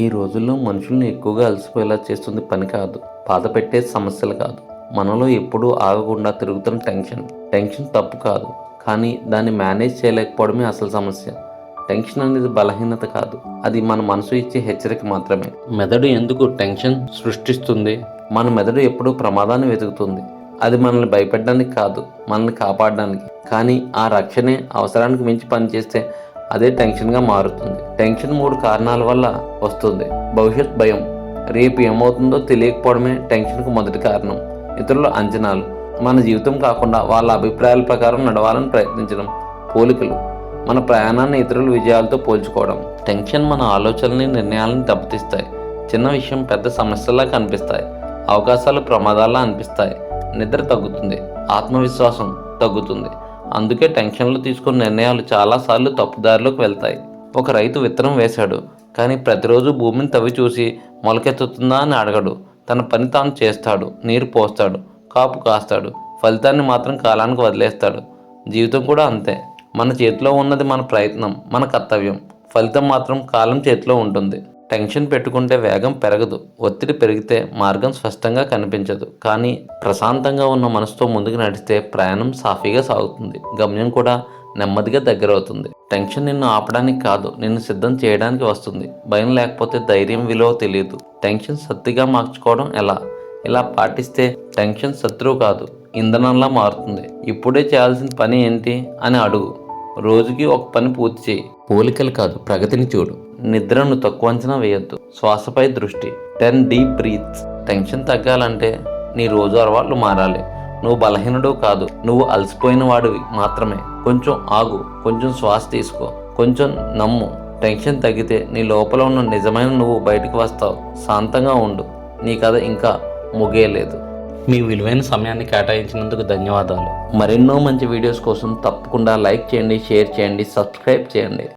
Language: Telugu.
ఈ రోజుల్లో మనుషుల్ని ఎక్కువగా అలసిపోయేలా చేస్తుంది పని కాదు బాధ పెట్టే సమస్యలు కాదు. మనలో ఎప్పుడూ ఆగకుండా తిరుగుతున్న టెన్షన్. టెన్షన్ తప్పు కాదు కానీ దాన్ని మేనేజ్ చేయలేకపోవడమే అసలు సమస్య. టెన్షన్ అనేది బలహీనత కాదు అది మన మనసు ఇచ్చే హెచ్చరిక మాత్రమే. మెదడు ఎందుకు టెన్షన్ సృష్టిస్తుంది? మన మెదడు ఎప్పుడూ ప్రమాదాన్ని వెతుకుతుంది. అది మనల్ని భయపెట్టడానికి కాదు మనల్ని కాపాడడానికి. కానీ ఆ రక్షణే అవసరానికి మించి పనిచేస్తే అదే టెన్షన్గా మారుతుంది. టెన్షన్ మూడు కారణాల వల్ల వస్తుంది. భవిష్యత్ భయం. రేపు ఏమవుతుందో తెలియకపోవడమే టెన్షన్కు మొదటి కారణం. ఇతరుల అంచనాలు. మన జీవితం కాకుండా వాళ్ళ అభిప్రాయాల ప్రకారం నడవాలని ప్రయత్నించడం. పోలికలు. మన ప్రయాణాన్ని ఇతరుల విజయాలతో పోల్చుకోవడం. టెన్షన్ మన ఆలోచనల్ని నిర్ణయాలను దెబ్బతీస్తాయి. చిన్న విషయం పెద్ద సమస్యలా కనిపిస్తాయి. అవకాశాలు ప్రమాదాల్లా అనిపిస్తాయి. నిద్ర తగ్గుతుంది. ఆత్మవిశ్వాసం తగ్గుతుంది. అందుకే టెన్షన్లు తీసుకున్న నిర్ణయాలు చాలాసార్లు తప్పుదారిలోకి వెళ్తాయి. ఒక రైతు విత్తనం వేశాడు కానీ ప్రతిరోజు భూమిని తవ్వి చూసి మొలకెత్తుతుందా అని అడగడు. తన పని తాను చేస్తాడు నీరు పోస్తాడు కాపు కాస్తాడు ఫలితాన్ని మాత్రం కాలానికి వదిలేస్తాడు. జీవితం కూడా అంతే. మన చేతిలో ఉన్నది మన ప్రయత్నం మన కర్తవ్యం. ఫలితం మాత్రం కాలం చేతిలో ఉంటుంది. టెన్షన్ పెట్టుకుంటే వేగం పెరగదు. ఒత్తిడి పెరిగితే మార్గం స్పష్టంగా కనిపించదు. కానీ ప్రశాంతంగా ఉన్న మనసుతో ముందుకు నడిస్తే ప్రయాణం సాఫీగా సాగుతుంది. గమ్యం కూడా నెమ్మదిగా దగ్గరవుతుంది. టెన్షన్ నిన్ను ఆపడానికి కాదు నిన్ను సిద్ధం చేయడానికి వస్తుంది. భయం లేకపోతే ధైర్యం విలువ తెలియదు. టెన్షన్ సత్తిగా మార్చుకోవడం ఎలా? ఇలా పాటిస్తే టెన్షన్ శత్రువు కాదు ఇంధనంలా మారుతుంది. ఇప్పుడే చేయాల్సిన పని ఏంటి అని అడుగు. రోజుకి ఒక పని పూర్తి చేయి. పోలికలు కాదు ప్రగతిని చూడు. నిద్రను తక్కువ అంచనా వేయొద్దు. శ్వాసపై దృష్టి. Ten deep breaths. టెన్షన్ తగ్గాలంటే నీ రోజు అలవాట్లు మారాలి. నువ్వు బలహీనుడు కాదు. నువ్వు అలసిపోయిన వాడివి మాత్రమే. కొంచెం ఆగు. కొంచెం శ్వాస తీసుకో. కొంచెం నమ్ము. టెన్షన్ తగ్గితే నీ లోపల ఉన్న నిజమైన నువ్వు బయటకు వస్తావు. శాంతంగా ఉండు. నీ కథ ఇంకా ముగియలేదు. మీ విలువైన సమయాన్ని కేటాయించినందుకు ధన్యవాదాలు. మరెన్నో మంచి వీడియోస్ కోసం తప్పకుండా లైక్ చేయండి షేర్ చేయండి సబ్స్క్రైబ్ చేయండి.